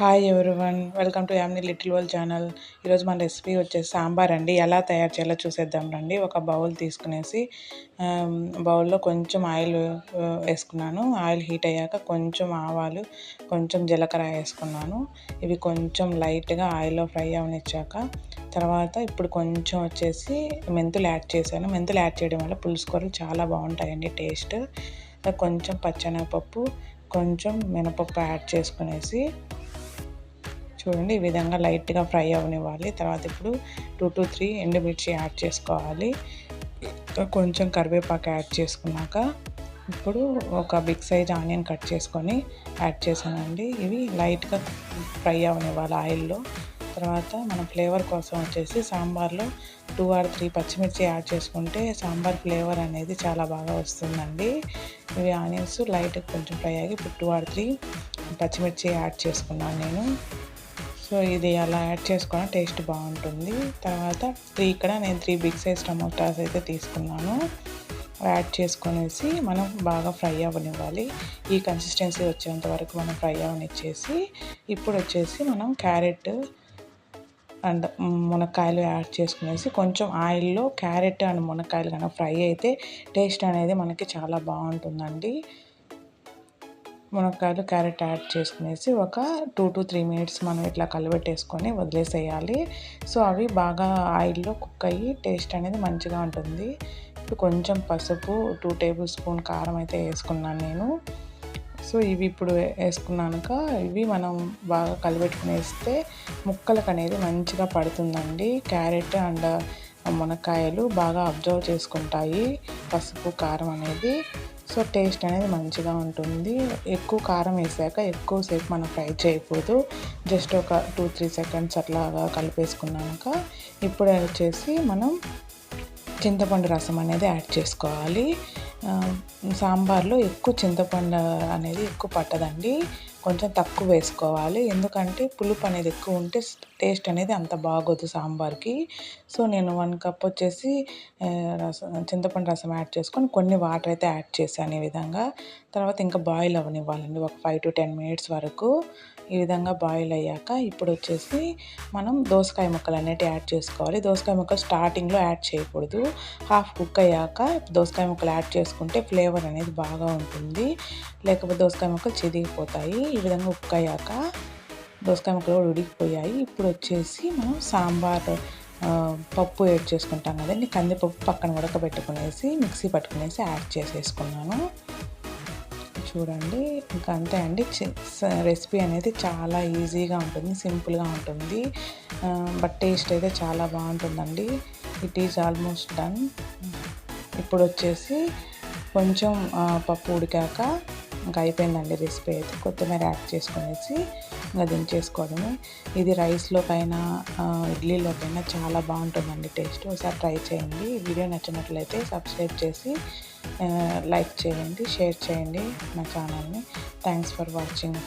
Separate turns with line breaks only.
Hi one welcome to Yamni little world channel ఈరోజు మన recipe వచ్చేసి సాంబార్ అండి. ఎలా తయారు చేయాలో చూసేద్దాం రండి. ఒక బౌల్ తీసుకునేసి బౌల్లో కొంచెం ఆయిల్ వేసుకున్నాను. ఆయిల్ హీట్ అయ్యాక కొంచెం ఆవాలు కొంచెం జీలకర్ర వేసుకున్నాను. ఇవి కొంచెం లైట్గా ఆయిల్లో ఫ్రై అవనిచ్చాక తర్వాత ఇప్పుడు కొంచెం వచ్చేసి మెంతులు యాడ్ చేశాను. మెంతులు యాడ్ చేయడం వల్ల పులుసు కూరలు చాలా బాగుంటాయండి టేస్ట్. కొంచెం పచ్చనపప్పు కొంచెం మినపప్పు యాడ్ చేసుకునేసి చూడండి ఈ విధంగా లైట్గా ఫ్రై అవనివ్వాలి. తర్వాత ఇప్పుడు టూ టు త్రీ ఎండుమిర్చి యాడ్ చేసుకోవాలి. కొంచెం కరివేపాకు యాడ్ చేసుకున్నాక ఇప్పుడు ఒక బిగ్ సైజ్ ఆనియన్ కట్ చేసుకొని యాడ్ చేశానండి. ఇవి లైట్గా ఫ్రై అవనివ్వాలి ఆయిల్లో. తర్వాత మన ఫ్లేవర్ కోసం వచ్చేసి సాంబార్లో టూ ఆర్ త్రీ పచ్చిమిర్చి యాడ్ చేసుకుంటే సాంబార్ ఫ్లేవర్ అనేది చాలా బాగా వస్తుందండి. ఇవి ఆనియన్స్ లైట్గా కొంచెం ఫ్రై అయ్యి ఇప్పుడు టూ ఆర్ త్రీ పచ్చిమిర్చి యాడ్ చేసుకున్నాను నేను. సో ఇది అలా యాడ్ చేసుకున్న టేస్ట్ బాగుంటుంది. తర్వాత త్రీ ఇక్కడ నేను త్రీ బిగ్ సైజ్ టమోటాస్ అయితే తీసుకున్నాను. యాడ్ చేసుకొనేసి మనం బాగా ఫ్రై అవ్వనివ్వాలి ఈ కన్సిస్టెన్సీ వచ్చేంత వరకు మనం ఫ్రై అవనిచ్చేసి ఇప్పుడు వచ్చేసి మనం క్యారెట్ అండ్ మునక్కాయలు యాడ్ చేసుకునేసి కొంచెం ఆయిల్లో క్యారెట్ అండ్ మునక్కాయలు కనుక ఫ్రై అయితే టేస్ట్ అనేది మనకి చాలా బాగుంటుందండి. మునక్కాయలు క్యారెట్ యాడ్ చేసుకునేసి ఒక టూ టు త్రీ మినిట్స్ మనం ఇట్లా కలిపెట్టేసుకొని వదిలేసేయాలి. సో అవి బాగా ఆయిల్లో కుక్ అయ్యి టేస్ట్ అనేది మంచిగా ఉంటుంది. ఇప్పుడు కొంచెం పసుపు టూ టేబుల్ స్పూన్ కారం అయితే వేసుకున్నాను నేను. సో ఇవి ఇప్పుడు వేసుకున్నాక ఇవి మనం బాగా కలిపెట్టుకునేస్తే ముక్కలకు అనేది మంచిగా పడుతుందండి. క్యారెట్ అండ్ మునక్కాయలు బాగా అబ్జర్వ్ చేసుకుంటాయి పసుపు కారం అనేది. సో టేస్ట్ అనేది మంచిగా ఉంటుంది. ఎక్కువ కారం వేసాక ఎక్కువసేపు మనం ఫ్రై చేయకూడదు. జస్ట్ ఒక టూ త్రీ సెకండ్స్ అట్లాగా కలిపేసుకున్నాక ఇప్పుడు వచ్చేసి మనం చింతపండు రసం అనేది యాడ్ చేసుకోవాలి. సాంబార్లో ఎక్కువ చింతపండు అనేది ఎక్కువ పట్టదండి. కొంచెం తక్కువ వేసుకోవాలి. ఎందుకంటే పులుపు అనేది ఎక్కువ ఉంటే టేస్ట్ అనేది అంత బాగోదు సాంబార్కి. సో నేను వన్ కప్ వచ్చేసి రసం చింతపండు రసం యాడ్ చేసుకొని కొన్ని వాటర్ అయితే యాడ్ చేశాను ఈ విధంగా. తర్వాత ఇంకా బాయిల్ అవ్వనివ్వాలండి. ఒక ఫైవ్ టు టెన్ మినిట్స్ వరకు ఈ విధంగా బాయిల్ అయ్యాక ఇప్పుడు వచ్చేసి మనం దోసకాయ ముక్కలు అనేవి యాడ్ చేసుకోవాలి. దోసకాయ ముక్కలు స్టార్టింగ్లో యాడ్ చేయకూడదు. హాఫ్ కుక్ అయ్యాక దోసకాయ ముక్కలు యాడ్ చేసుకుంటే ఫ్లేవర్ అనేది బాగా ఉంటుంది. లేకపోతే దోసకాయ ముక్కలు చిదిగిపోతాయి. ఈ విధంగా ఉక్కయ్యాక అయ్యాక దోసకాయ ముక్కలు కూడా ఉడికిపోయాయి. ఇప్పుడు వచ్చేసి మనం సాంబార్ పప్పు యాడ్ చేసుకుంటాం కదండి. కందిపప్పు పక్కన ఉడకబెట్టుకునేసి మిక్సీ పట్టుకునేసి యాడ్ చేసేసుకున్నాను. చూడండి ఇంకా అంతే అండి. రెసిపీ అనేది చాలా ఈజీగా ఉంటుంది సింపుల్గా ఉంటుంది. బట్ టేస్ట్ అయితే చాలా బాగుంటుందండి. ఇట్ ఈజ్ ఆల్మోస్ట్ డన్ ఇప్పుడు వచ్చేసి కొంచెం పప్పు ఉడికాక ఇంకా అయిపోయిందండి రెసిపీ అయితే. కొత్తిమీర యాడ్ చేసుకునేసి ఇంకా దించేసుకోవడమే. ఇది రైస్లోకైనా ఇడ్లీలోకైనా చాలా బాగుంటుందండి టేస్ట్. ఒకసారి ట్రై చేయండి. వీడియో నచ్చినట్లయితే సబ్స్క్రైబ్ చేసి లైక్ చేయండి షేర్ చేయండి నా ఛానల్ని. Thanks for watching.